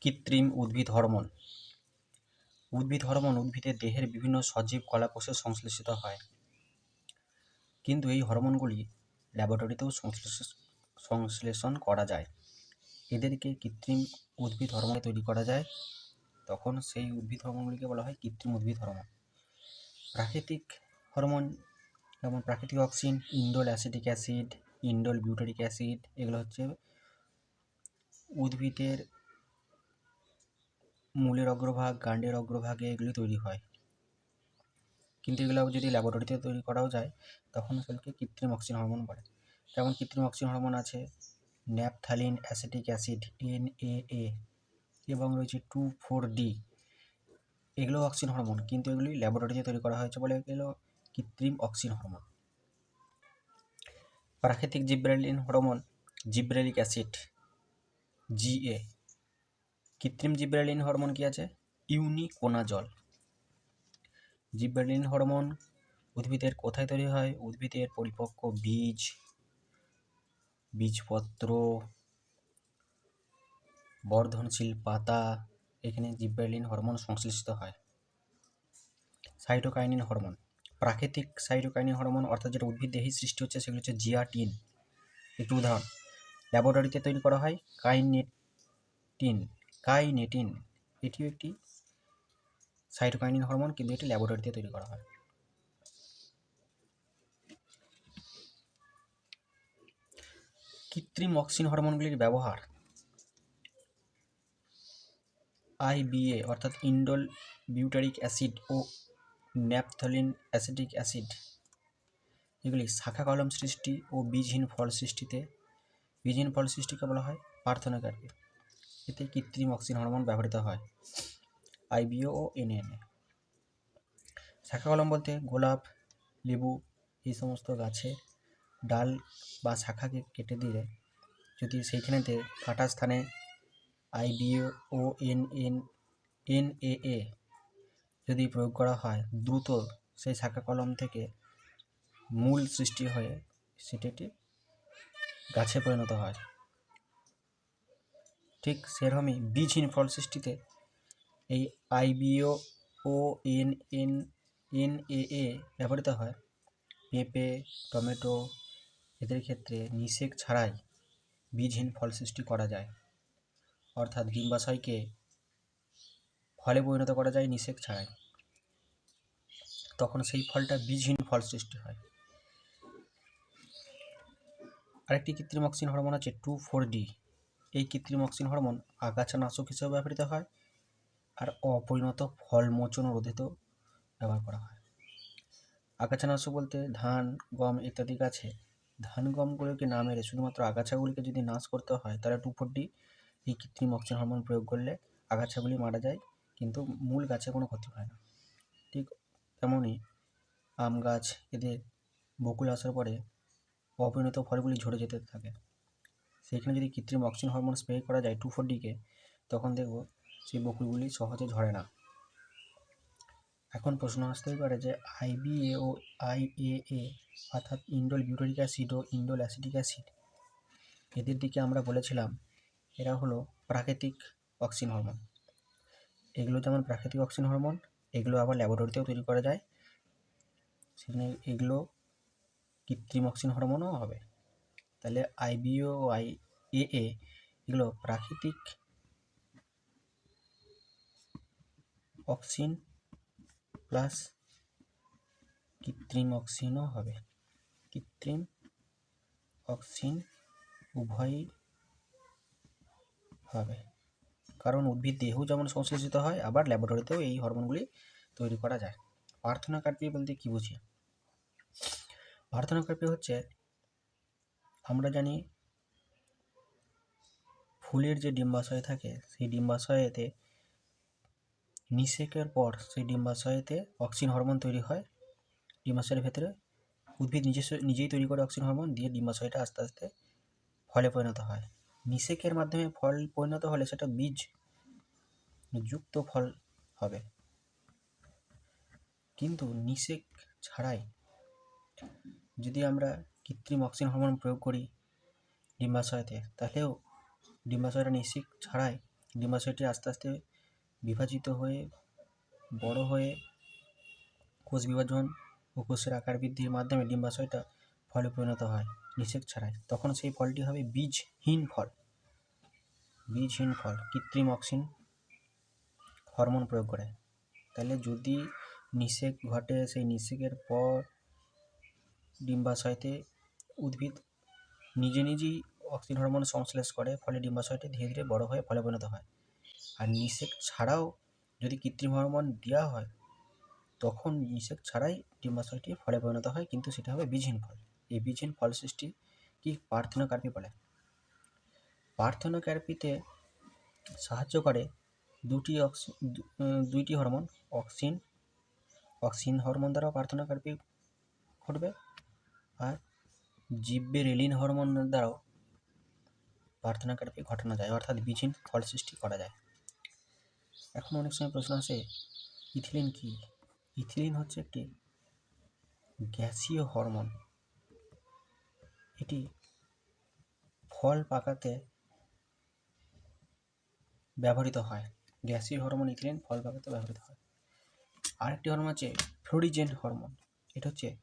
কৃত্রিম উদ্ভিদ হরমোন। উদ্ভিদ হরমোন উদ্ভিদের দেহের বিভিন্ন সজীব কলাকোষে সংশ্লেষিত হয়। কিন্তু এই হরমোনগুলি ল্যাবরেটরিতেও সংশ্লেষ- সংশ্লেষণ করা যায়। এদেরকে কৃত্রিম উদ্ভিদ হরমোন তৈরি করা যায়। তখন সেই উদ্ভিদ হরমোনগুলিকে বলা হয় কৃত্রিম উদ্ভিদ হরমোন। প্রাকৃতিক হরমোন যেমন প্রাকৃতিক auxin indole acetic acid indole butyric acid, এগুলো হচ্ছে উদ্ভিদের মূলের অগ্রভাগ, গান্ডের অগ্রভাগে এগুলি তৈরি হয়। কিন্তু এগুলো যদি ল্যাবরেটরিতে তৈরি করাও যায়, তখন সেগুলোকে কৃত্রিম অক্সিন হরমোন বলে। যেমন কৃত্রিম অক্সিজেন হরমোন আছে naphthalene acetic acid N A A এবং রয়েছে টু ফোর ডি এগুলো অক্সিন হরমোন কিন্তু এগুলি ল্যাবরেটরিতে তৈরি করা হয়েছে বলে এগুলো কৃত্রিম অক্সিন হরমোন প্রাকৃতিক gibberellin hormone gibberellic acid GA কৃত্রিম জিব্রেলিন হরমোন কি আছে? ইউনিকোনাজল। জিব্রেলিন হরমোন উদ্ভিদের কোথায় তৈরি হয়? উদ্ভিদের পরিপক্ক বীজ, বীজপত্র, বর্ধনশীল পাতা, এখানে জিব্রেলিন হরমোন সংশ্লিষ্ট হয়। Cytokinin hormone. প্রাকৃতিক সাইটোকাইনিন হরমোন অর্থাৎ যেটা উদ্ভিদ দেহেই সৃষ্টি হচ্ছে, সেগুলো হচ্ছে জিয়াটিন। একটু উদাহরণ। ল্যাবরেটরিতে তৈরি করা হয় কাইনেটিন। কাইনেটিন এটিও একটি সাইটোকাইনিন হরমোন কিন্তু এটি ল্যাবরেটরিতে তৈরি করা হয়। কৃত্রিম অক্সিন হরমোনগুলির ব্যবহার আইবিএ অর্থাৎ ইন্ডোল বিউটারিক অ্যাসিড ও ন্যাপথলিন অ্যাসিডিক অ্যাসিড এগুলি শাখা কলম সৃষ্টি ও বীজহীন ফল সৃষ্টিতে, বীজহীন ফল সৃষ্টিকে বলা হয় পার্থনাকার্পি এতে কৃত্রিম অক্সিন হরমোন ব্যবহৃত হয়। আইবিও ও এনএনএ শাখা কলম বলতে গোলাপ, লেবু, এই সমস্ত গাছে ডাল বা শাখাকে কেটে দিলে যদি সেইখানেতে কাটা স্থানে IBA O N N N A A যদি প্রয়োগ করা হয়, দ্রুত সেই শাখা কলম থেকে মূল সৃষ্টি হয়ে সেটি গাছে পরিণত হয়। ঠিক সেরকমই বীজহীন ফল সৃষ্টিতে এই IBA O N N N A A ব্যবহৃত হয়। পেঁপে, টমেটো এদের ক্ষেত্রে নিষেক ছাড়াই বীজহীন ফল সৃষ্টি করা যায়। অর্থাৎ ডিম্বাশয়কে ফলে পরিণত করা যায় নিষেক ছাড়াই। তখন সেই ফলটা বীজহীন ফল সৃষ্টি হয়। আরেকটি কৃত্রিম অক্সিন হরমোন আছে টু ফোর ডি। এই কৃত্রিম অক্সিন হরমোন আগাছা নাশক হিসেবে ব্যবহৃত হয় আর অপরিণত ফল মোচন রোধেতেও ব্যবহার করা হয়। আগাছা নাশক বলতে ধান, গম ইত্যাদি গাছে ধান গমগুলোকে না মেরে শুধুমাত্র আগাছাগুলিকে যদি নাশ করতে হয়, তাহলে টু ফোর ডি এই কৃত্রিম অক্সিজেন হরমোন প্রয়োগ করলে আগাছাগুলি মারা যায়, কিন্তু মূল গাছে কোনো ক্ষতি হয় না। ঠিক তেমনই আম গাছ এদের বকুল আসার পরে অপরিণত ফলগুলি ঝরে যেতে থাকে। সেখানে যদি কৃত্রিম অক্সিজেন হরমোন স্প্রে করা যায় টু ফোর ডিকে তখন দেখব সেই বকুলগুলি সহজে ঝরে না। এখন প্রশ্ন আসতেই পারে যে আইবিএ ও আইএএ অর্থাৎ ইন্ডোল বিউটারিক অ্যাসিড ও ইন্ডোল অ্যাসিডিক অ্যাসিড এদের দিকে আমরা বলেছিলাম এরা হলো প্রাকৃতিক অক্সিন হরমোন এগুলো যেমন প্রাকৃতিক অক্সিন হরমোন এগুলো আবার ল্যাবরেটরিতেও তৈরি করা যায়। সেখানে এগুলো কৃত্রিম অক্সিন হরমোনও হবে। তাহলে আইবিও, আই, এ এগুলো প্রাকৃতিক অক্সিন প্লাস কৃত্রিম অক্সিনও হবে। কৃত্রিম অক্সিন উভয়ই হবে। কারণ উদ্ভিদ দেহেও যেমন সংশ্লেষিত হয়, আবার ল্যাবরেটরিতেও এই হরমোনগুলি তৈরি করা যায়। পার্থনাকার্পি বলতে কী বুঝি? পার্থনাকার্পি হচ্ছে আমরা জানি ফুলের যে ডিম্বাশয় থাকে, সেই ডিম্বাশয়েতে নিষেকের পর সেই ডিম্বাশয়েতে অক্সিজেন হরমোন তৈরি হয়। ডিম্বাশয়ের ভেতরে উদ্ভিদ নিজস্ব, নিজেই তৈরি করে অক্সিন হরমোন দিয়ে ডিম্বাশয়টা আস্তে আস্তে ফলে পরিণত হয়। নিষেকের মাধ্যমে ফল পরিণত হলে সেটা বীজ যুক্ত ফল হবে। কিন্তু নিষেক ছাড়াই যদি আমরা কৃত্রিম অক্সিজেন হরমোন প্রয়োগ করি ডিম্বাশয়তে, তাহলেও ডিম্বাশয়টা নিষেক ছাড়াই ডিম্বাশয়টি আস্তে আস্তে বিভাজিত হয়ে, বড় হয়ে কোষ বিভাজন ও কোষের আকার বৃদ্ধির মাধ্যমে ডিম্বাশয়টা ফলে পরিণত হয় নিষেক ছাড়াই। তখন সেই ফলটি হবে বীজহীন ফল। বীজহীন ফল, কৃত্রিম অক্সিন হরমোন প্রয়োগ করে। তাহলে যদি নিষেক ঘটে, সেই নিষেকের পর ডিম্বাশয়তে উদ্ভিদ নিজে নিজেই অক্সিজেন হরমোন সংশ্লেষ করে, ফলে ডিম্বাশয়টি ধীরে ধীরে বড় হয়ে ফলে পরিণত হয়। আর নিষেক ছাড়াও যদি কৃত্রিম হরমোন দেওয়া হয়, তখন নিষেক ছাড়াই ডিম্বাশয়টি ফলে পরিণত হয়, কিন্তু সেটা হবে বীজহীন ফল। এই বীজহীন ফল সৃষ্টি কি পার্থেনোকার্পি বলে? পার্থেনোকার্পিতে সাহায্য করে দুটি অক্সি দুইটি হরমোন, অক্সিন অক্সিন হরমোন দ্বারা পার্থেনোকার্পি ঘটবে। আর জিব্বেরেলিন হরমোনের দ্বারাও পার্থেনোকার্পি ঘটানো যায়, অর্থাৎ বীজহীন ফল সৃষ্টি করা যায়। এখন অনেক সময় প্রশ্ন আসে, ইথিলিন কি? ইথিলিন হচ্ছে একটি গ্যাসীয় হরমোন। এটি ফল পাকাতে ব্যবহৃত হয়। গ্যাসীয় হরমোন, ইথিলিন ফল পাকাতে ব্যবহৃত হয়। আরেকটি হরমোন আছে ফ্লোরিজেন হরমোন। এটা হচ্ছে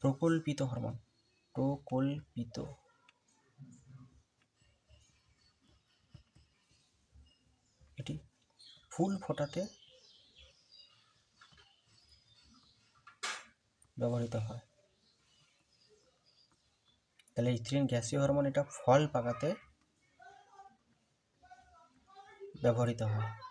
প্রকল্পিত হরমোন। প্রকল্পিত। এটি ফুল ফোটাতে ব্যবহৃত হয়। তাহলে ইথিলিন গ্যাসীয় হরমোন এটা ফল পাকাতে ব্যবহৃত হয়।